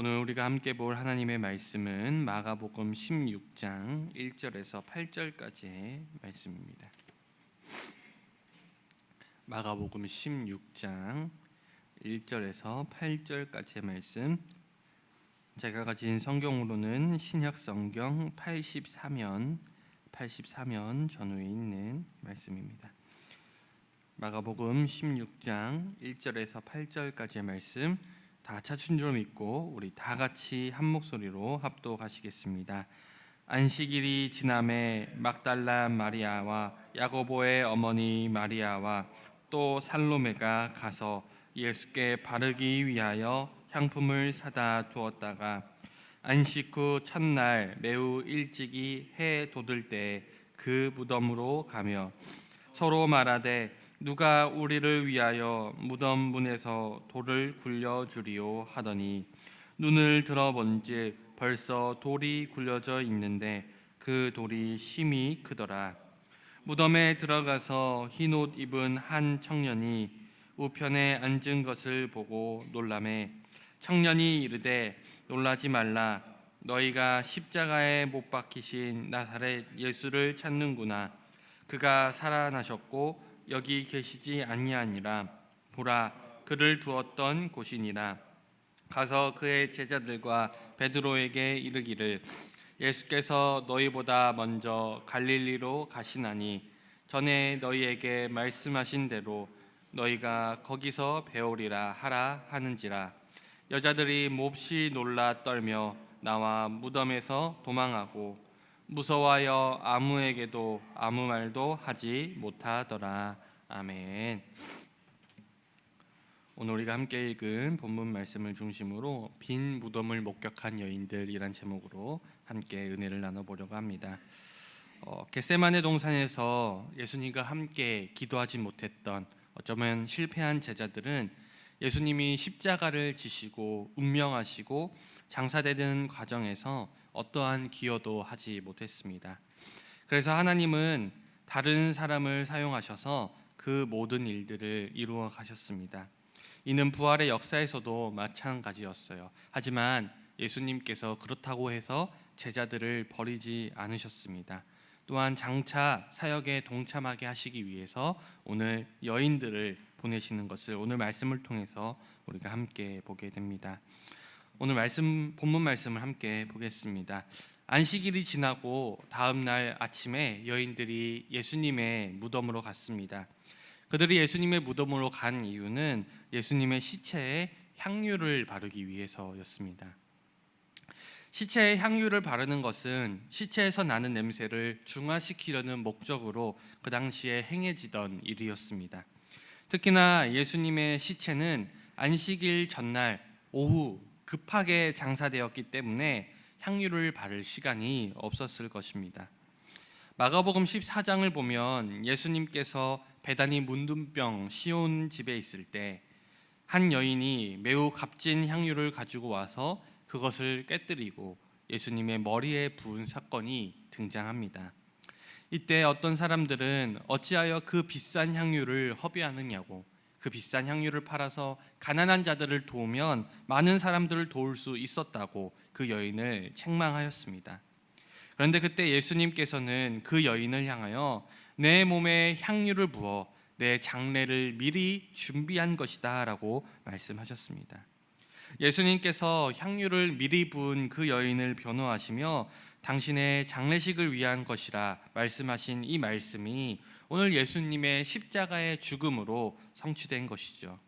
오늘 우리가 함께 볼 하나님의 말씀은 마가복음 16장 1절에서 8절까지의 말씀입니다. 마가복음 16장 1절에서 8절까지의 말씀. 제가 가진 성경으로는 신약 성경 84면 84면 전후에 있는 말씀입니다. 마가복음 16장 1절에서 8절까지의 말씀 다 찾은 줄 믿고 우리 다 같이 한 목소리로 합독하시겠습니다. 안식일이 지남에 막달라 마리아와 야고보의 어머니 마리아와 또 살로메가 가서 예수께 바르기 위하여 향품을 사다 두었다가 안식 후 첫날 매우 일찍이 해 돋을 때 그 무덤으로 가며 서로 말하되 누가 우리를 위하여 무덤 문에서 돌을 굴려 주리오 하더니 눈을 들어본즉 벌써 돌이 굴려져 있는데 그 돌이 심히 크더라. 무덤에 들어가서 흰 옷 입은 한 청년이 우편에 앉은 것을 보고 놀라매 청년이 이르되 놀라지 말라. 너희가 십자가에 못 박히신 나사렛 예수를 찾는구나. 그가 살아나셨고 여기 계시지 아니하니라. 보라 그를 두었던 곳이니라. 가서 그의 제자들과 베드로에게 이르기를 예수께서 너희보다 먼저 갈릴리로 가시나니 전에 너희에게 말씀하신 대로 너희가 거기서 배우리라 하라 하는지라. 여자들이 몹시 놀라 떨며 나와 무덤에서 도망하고 무서워하여 아무에게도 아무 말도 하지 못하더라. 아멘. 오늘 우리가 함께 읽은 본문 말씀을 중심으로 빈 무덤을 목격한 여인들이란 제목으로 함께 은혜를 나눠보려고 합니다. 어, 겟세만의 동산에서 예수님과 함께 기도하지 못했던 어쩌면 실패한 제자들은 예수님이 십자가를 지시고 운명하시고 장사되는 과정에서 어떠한 기여도 하지 못했습니다. 그래서 하나님은 다른 사람을 사용하셔서 그 모든 일들을 이루어 가셨습니다. 이는 부활의 역사에서도 마찬가지였어요. 하지만 예수님께서 그렇다고 해서 제자들을 버리지 않으셨습니다. 또한 장차 사역에 동참하게 하시기 위해서 오늘 여인들을 보내시는 것을 오늘 말씀을 통해서 우리가 함께 보게 됩니다. 오늘 말씀 본문 말씀을 함께 보겠습니다. 안식일이 지나고 다음 날 아침에 여인들이 예수님의 무덤으로 갔습니다. 그들이 예수님의 무덤으로 간 이유는 예수님의 시체에 향유를 바르기 위해서였습니다. 시체에 향유를 바르는 것은 시체에서 나는 냄새를 중화시키려는 목적으로 그 당시에 행해지던 일이었습니다. 특히나 예수님의 시체는 안식일 전날 오후 급하게 장사되었기 때문에 향유를 바를 시간이 없었을 것입니다. 마가복음 14장을 보면 예수님께서 배단이 문둥병 시온 집에 있을 때 한 여인이 매우 값진 향유를 가지고 와서 그것을 깨뜨리고 예수님의 머리에 부은 사건이 등장합니다. 이때 어떤 사람들은 어찌하여 그 비싼 향유를 허비하느냐고 그 비싼 향유를 팔아서 가난한 자들을 도우면 많은 사람들을 도울 수 있었다고 그 여인을 책망하였습니다. 그런데 그때 예수님께서는 그 여인을 향하여 내 몸에 향유를 부어 내 장례를 미리 준비한 것이다라고 말씀하셨습니다. 예수님께서 향유를 미리 부은 그 여인을 변호하시며 당신의 장례식을 위한 것이라 말씀하신 이 말씀이 오늘 예수님의 십자가의 죽음으로 성취된 것이죠.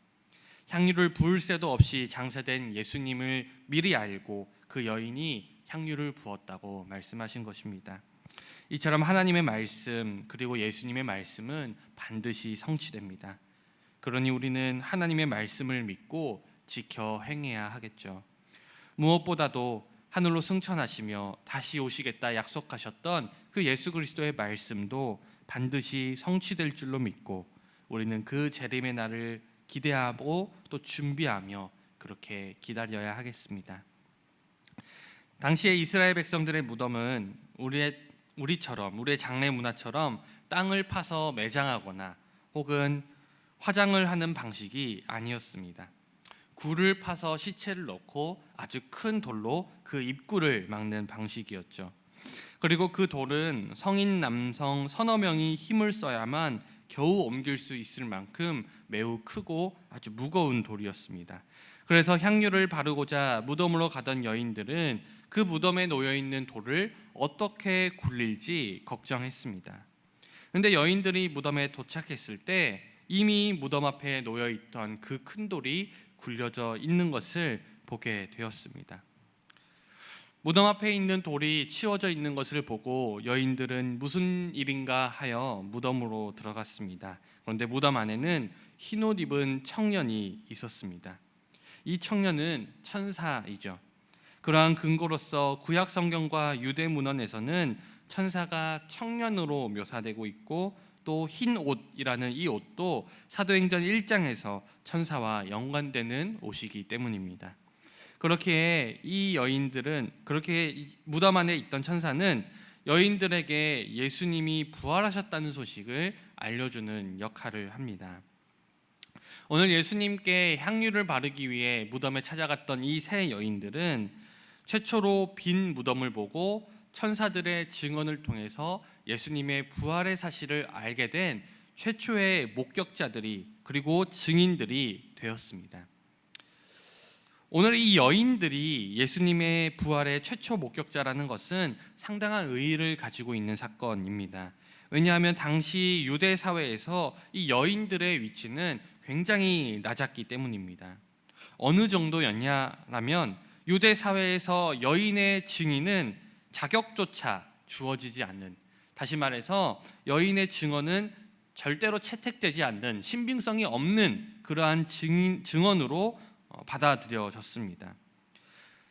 향유를 부을 새도 없이 장사된 예수님을 미리 알고 그 여인이 향유를 부었다고 말씀하신 것입니다. 이처럼 하나님의 말씀 그리고 예수님의 말씀은 반드시 성취됩니다. 그러니 우리는 하나님의 말씀을 믿고 지켜 행해야 하겠죠. 무엇보다도 하늘로 승천하시며 다시 오시겠다 약속하셨던 그 예수 그리스도의 말씀도 반드시 성취될 줄로 믿고 우리는 그 재림의 날을 기대하고 또 준비하며 그렇게 기다려야 하겠습니다. 당시에 이스라엘 백성들의 무덤은 우리의 우리처럼 우리의 장례 문화처럼 땅을 파서 매장하거나 혹은 화장을 하는 방식이 아니었습니다. 굴을 파서 시체를 넣고 아주 큰 돌로 그 입구를 막는 방식이었죠. 그리고 그 돌은 성인 남성 서너 명이 힘을 써야만 겨우 옮길 수 있을 만큼 매우 크고 아주 무거운 돌이었습니다. 그래서 향유를 바르고자 무덤으로 가던 여인들은 그 무덤에 놓여 있는 돌을 어떻게 굴릴지 걱정했습니다. 근데 여인들이 무덤에 도착했을 때 이미 무덤 앞에 놓여 있던 그 큰 돌이 굴려져 있는 것을 보게 되었습니다. 무덤 앞에 있는 돌이 치워져 있는 것을 보고 여인들은 무슨 일인가 하여 무덤으로 들어갔습니다. 그런데 무덤 안에는 흰옷 입은 청년이 있었습니다. 이 청년은 천사이죠. 그러한 근거로서 구약 성경과 유대 문헌에서는 천사가 청년으로 묘사되고 있고 또 흰 옷이라는 이 옷도 사도행전 1장에서 천사와 연관되는 옷이기 때문입니다. 그렇게 이 여인들은 그렇게 무덤 안에 있던 천사는 여인들에게 예수님이 부활하셨다는 소식을 알려주는 역할을 합니다. 오늘 예수님께 향유를 바르기 위해 무덤에 찾아갔던 이 세 여인들은 최초로 빈 무덤을 보고 천사들의 증언을 통해서 예수님의 부활의 사실을 알게 된 최초의 목격자들이 그리고 증인들이 되었습니다. 오늘 이 여인들이 예수님의 부활의 최초 목격자라는 것은 상당한 의의를 가지고 있는 사건입니다. 왜냐하면 당시 유대 사회에서 이 여인들의 위치는 굉장히 낮았기 때문입니다. 어느 정도였냐라면 유대 사회에서 여인의 증인은 자격조차 주어지지 않는 다시 말해서 여인의 증언은 절대로 채택되지 않는 신빙성이 없는 그러한 증인, 증언으로 어, 받아들여졌습니다.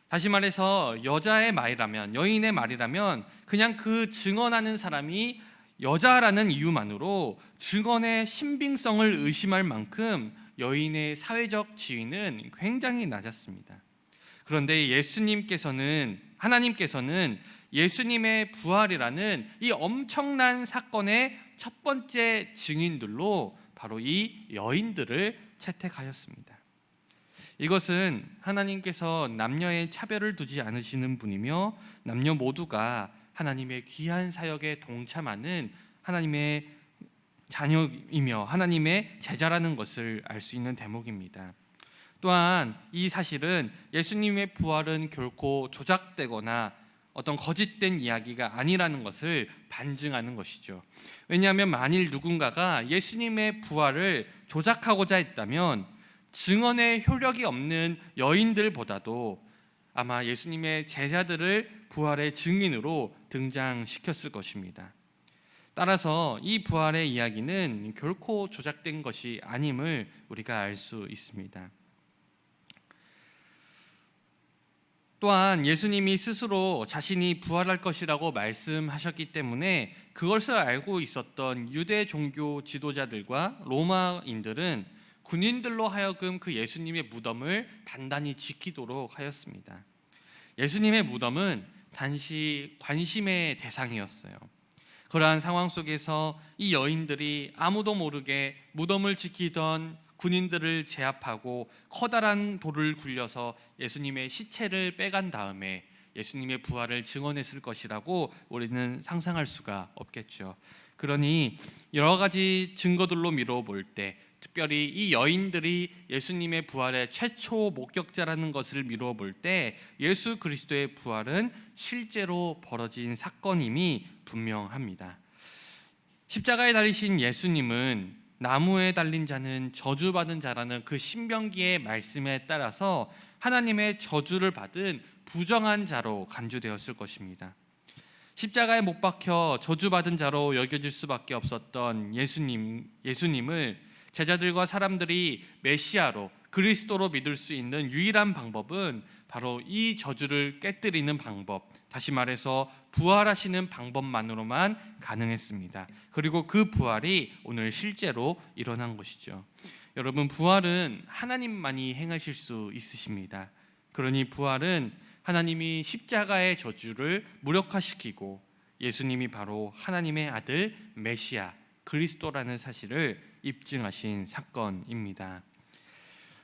다시 말해서 여자의 말이라면 여인의 말이라면 그냥 그 증언하는 사람이 여자라는 이유만으로 증언의 신빙성을 의심할 만큼 여인의 사회적 지위는 굉장히 낮았습니다. 그런데 예수님께서는 하나님께서는 예수님의 부활이라는 이 엄청난 사건의 첫 번째 증인들로 바로 이 여인들을 채택하였습니다. 이것은 하나님께서 남녀의 차별을 두지 않으시는 분이며 남녀 모두가 하나님의 귀한 사역에 동참하는 하나님의 자녀이며 하나님의 제자라는 것을 알 수 있는 대목입니다. 또한 이 사실은 예수님의 부활은 결코 조작되거나 어떤 거짓된 이야기가 아니라는 것을 반증하는 것이죠. 왜냐하면 만일 누군가가 예수님의 부활을 조작하고자 했다면 증언의 효력이 없는 여인들보다도 아마 예수님의 제자들을 부활의 증인으로 등장시켰을 것입니다. 따라서 이 부활의 이야기는 결코 조작된 것이 아님을 우리가 알 수 있습니다. 또한 예수님이 스스로 자신이 부활할 것이라고 말씀하셨기 때문에 그것을 알고 있었던 유대 종교 지도자들과 로마인들은 군인들로 하여금 그 예수님의 무덤을 단단히 지키도록 하였습니다. 예수님의 무덤은 단시 관심의 대상이었어요. 그러한 상황 속에서 이 여인들이 아무도 모르게 무덤을 지키던 군인들을 제압하고 커다란 돌을 굴려서 예수님의 시체를 빼간 다음에 예수님의 부활을 증언했을 것이라고 우리는 상상할 수가 없겠죠. 그러니 여러 가지 증거들로 미뤄 볼때 특별히 이 여인들이 예수님의 부활의 최초 목격자라는 것을 미루어 볼 때 예수 그리스도의 부활은 실제로 벌어진 사건임이 분명합니다. 십자가에 달리신 예수님은 나무에 달린 자는 저주받은 자라는 그 신명기의 말씀에 따라서 하나님의 저주를 받은 부정한 자로 간주되었을 것입니다. 십자가에 못 박혀 저주받은 자로 여겨질 수밖에 없었던 예수님 예수님을 제자들과 사람들이 메시아로 그리스도로 믿을 수 있는 유일한 방법은 바로 이 저주를 깨뜨리는 방법, 다시 말해서 부활하시는 방법만으로만 가능했습니다. 그리고 그 부활이 오늘 실제로 일어난 것이죠. 여러분, 부활은 하나님만이 행하실 수 있으십니다. 그러니 부활은 하나님이 십자가의 저주를 무력화시키고 예수님이 바로 하나님의 아들 메시아 그리스도라는 사실을 입증하신 사건입니다.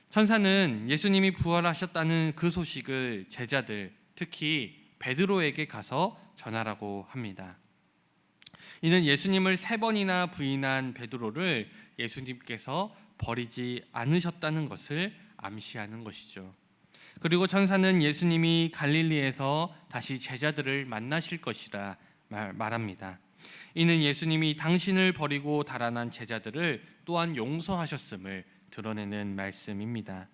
천사는 예수님이 부활하셨다는 그 소식을 제자들, 특히 베드로에게 가서 전하라고 합니다. 이는 예수님을 세 번이나 부인한 베드로를 예수님께서 버리지 않으셨다는 것을 암시하는 것이죠. 그리고 천사는 예수님이 갈릴리에서 다시 제자들을 만나실 것이라 말, 말합니다. 이는 예수님이 당신을 버리고 달아난 제자들을 또한 용서하셨음을 드러내는 말씀입니다.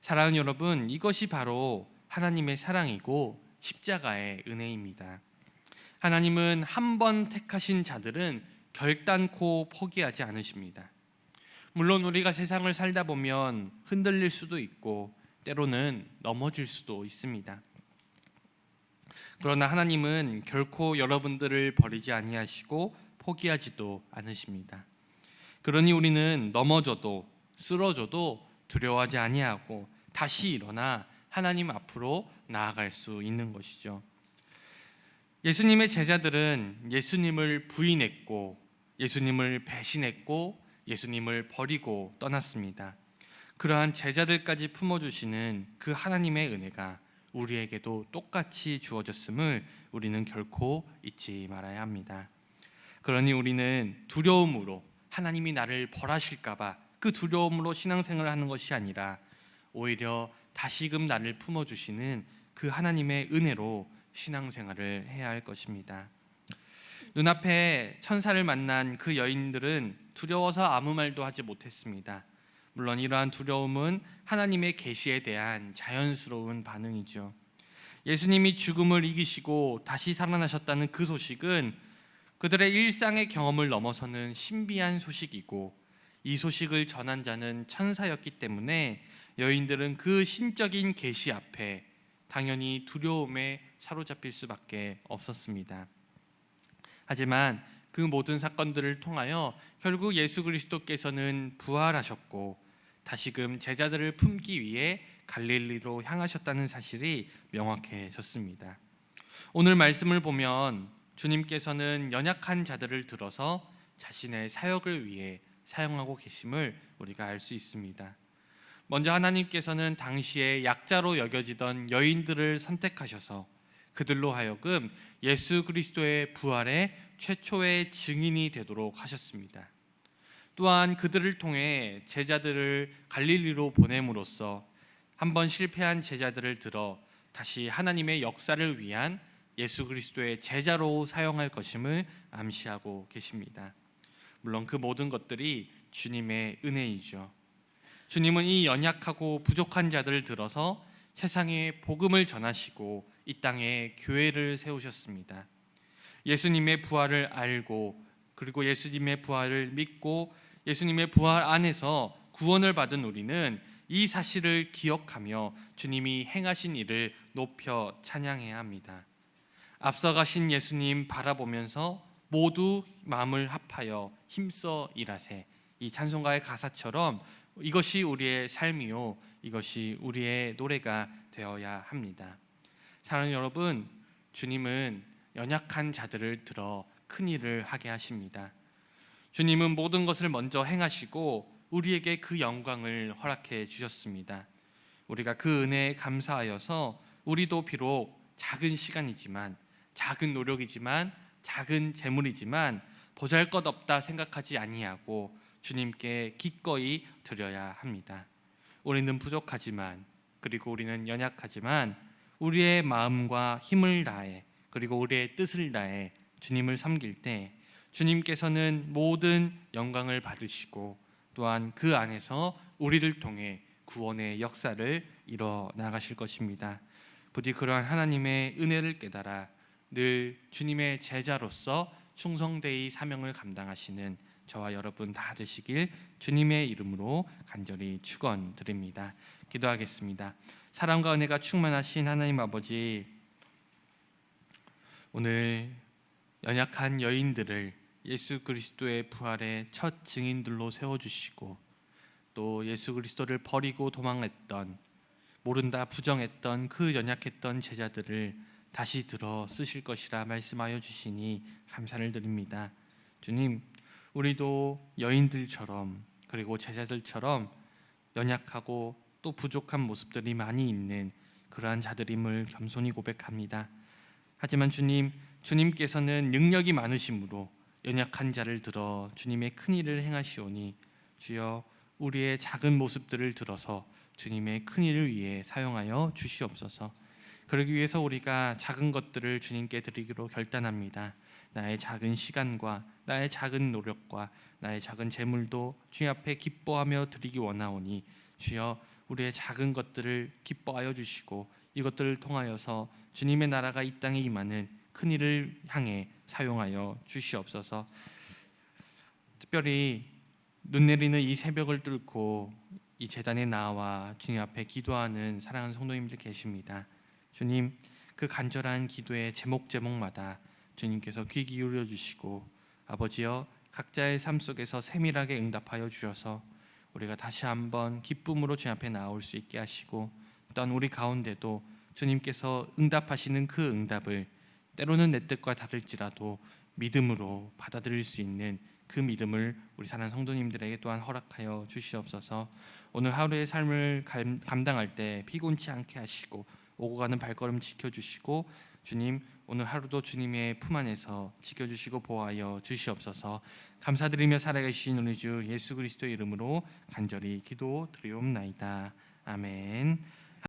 사랑하는 여러분, 이것이 바로 하나님의 사랑이고 십자가의 은혜입니다. 하나님은 한 번 택하신 자들은 결단코 포기하지 않으십니다. 물론 우리가 세상을 살다 보면 흔들릴 수도 있고 때로는 넘어질 수도 있습니다. 그러나 하나님은 결코 여러분들을 버리지 아니하시고 포기하지도 않으십니다. 그러니 우리는 넘어져도 쓰러져도 두려워하지 아니하고 다시 일어나 하나님 앞으로 나아갈 수 있는 것이죠. 예수님의 제자들은 예수님을 부인했고 예수님을 배신했고 예수님을 버리고 떠났습니다. 그러한 제자들까지 품어주시는 그 하나님의 은혜가 우리에게도 똑같이 주어졌음을 우리는 결코 잊지 말아야 합니다. 그러니 우리는 두려움으로 하나님이 나를 벌하실까봐 그 두려움으로 신앙생활을 하는 것이 아니라 오히려 다시금 나를 품어주시는 그 하나님의 은혜로 신앙생활을 해야 할 것입니다. 눈앞에 천사를 만난 그 여인들은 두려워서 아무 말도 하지 못했습니다. 물론 이러한 두려움은 하나님의 계시에 대한 자연스러운 반응이죠. 예수님이 죽음을 이기시고 다시 살아나셨다는 그 소식은 그들의 일상의 경험을 넘어서는 신비한 소식이고 이 소식을 전한 자는 천사였기 때문에 여인들은 그 신적인 계시 앞에 당연히 두려움에 사로잡힐 수밖에 없었습니다. 하지만 그 모든 사건들을 통하여 결국 예수 그리스도께서는 부활하셨고 다시금 제자들을 품기 위해 갈릴리로 향하셨다는 사실이 명확해졌습니다. 오늘 말씀을 보면 주님께서는 연약한 자들을 들어서 자신의 사역을 위해 사용하고 계심을 우리가 알 수 있습니다. 먼저 하나님께서는 당시에 약자로 여겨지던 여인들을 선택하셔서 그들로 하여금 예수 그리스도의 부활의 최초의 증인이 되도록 하셨습니다. 또한 그들을 통해 제자들을 갈릴리로 보냄으로써 한번 실패한 제자들을 들어 다시 하나님의 역사를 위한 예수 그리스도의 제자로 사용할 것임을 암시하고 계십니다. 물론 그 모든 것들이 주님의 은혜이죠. 주님은 이 연약하고 부족한 자들을 들어서 세상에 복음을 전하시고 이 땅에 교회를 세우셨습니다. 예수님의 부활을 알고 그리고 예수님의 부활을 믿고 예수님의 부활 안에서 구원을 받은 우리는 이 사실을 기억하며 주님이 행하신 일을 높여 찬양해야 합니다. 앞서가신 예수님 바라보면서 모두 마음을 합하여 힘써 일하세. 이 찬송가의 가사처럼 이것이 우리의 삶이요 이것이 우리의 노래가 되어야 합니다. 사랑하는 여러분, 주님은 연약한 자들을 들어 큰 일을 하게 하십니다. 주님은 모든 것을 먼저 행하시고 우리에게 그 영광을 허락해 주셨습니다. 우리가 그 은혜에 감사하여서 우리도 비록 작은 시간이지만 작은 노력이지만 작은 재물이지만 보잘것없다 생각하지 아니하고 주님께 기꺼이 드려야 합니다. 우리는 부족하지만 그리고 우리는 연약하지만 우리의 마음과 힘을 다해 그리고 우리의 뜻을 다해 주님을 섬길 때 주님께서는 모든 영광을 받으시고 또한 그 안에서 우리를 통해 구원의 역사를 이뤄 나가실 것입니다. 부디 그러한 하나님의 은혜를 깨달아 늘 주님의 제자로서 충성되이 사명을 감당하시는 저와 여러분 다 되시길 주님의 이름으로 간절히 축원드립니다. 기도하겠습니다. 사랑과 은혜가 충만하신 하나님 아버지 오늘 연약한 여인들을 예수 그리스도의 부활의 첫 증인들로 세워 주시고 또 예수 그리스도를 버리고 도망했던 모른다 부정했던 그 연약했던 제자들을 다시 들어 쓰실 것이라 말씀하여 주시니 감사를 드립니다. 주님, 우리도 여인들처럼 그리고 제자들처럼 연약하고 또 부족한 모습들이 많이 있는 그러한 자들임을 겸손히 고백합니다. 하지만 주님, 주님께서는 능력이 많으심으로 연약한 자를 들어 주님의 큰 일을 행하시오니 주여 우리의 작은 모습들을 들어서 주님의 큰 일을 위해 사용하여 주시옵소서. 그러기 위해서 우리가 작은 것들을 주님께 드리기로 결단합니다. 나의 작은 시간과 나의 작은 노력과 나의 작은 재물도 주님 앞에 기뻐하며 드리기 원하오니 주여 우리의 작은 것들을 기뻐하여 주시고 이것들을 통하여서 주님의 나라가 이 땅에 임하는 큰 일을 향해 사용하여 주시옵소서. 특별히 눈 내리는 이 새벽을 뚫고 이 재단에 나와 주님 앞에 기도하는 사랑하는 성도님들 계십니다. 주님 그 간절한 기도의 제목 제목마다 주님께서 귀 기울여 주시고 아버지여 각자의 삶 속에서 세밀하게 응답하여 주셔서 우리가 다시 한번 기쁨으로 주님 앞에 나올 수 있게 하시고 또한 우리 가운데도 주님께서 응답하시는 그 응답을 때로는 내 뜻과 다를지라도 믿음으로 받아들일 수 있는 그 믿음을 우리 사랑하는 성도님들에게 또한 허락하여 주시옵소서. 오늘 하루의 삶을 감- 감당할 때 피곤치 않게 하시고 오고 가는 발걸음 지켜주시고 주님 오늘 하루도 주님의 품 안에서 지켜주시고 보호하여 주시옵소서. 감사드리며 살아계신 우리 주 예수 그리스도의 이름으로 간절히 기도 드리옵나이다. 아멘.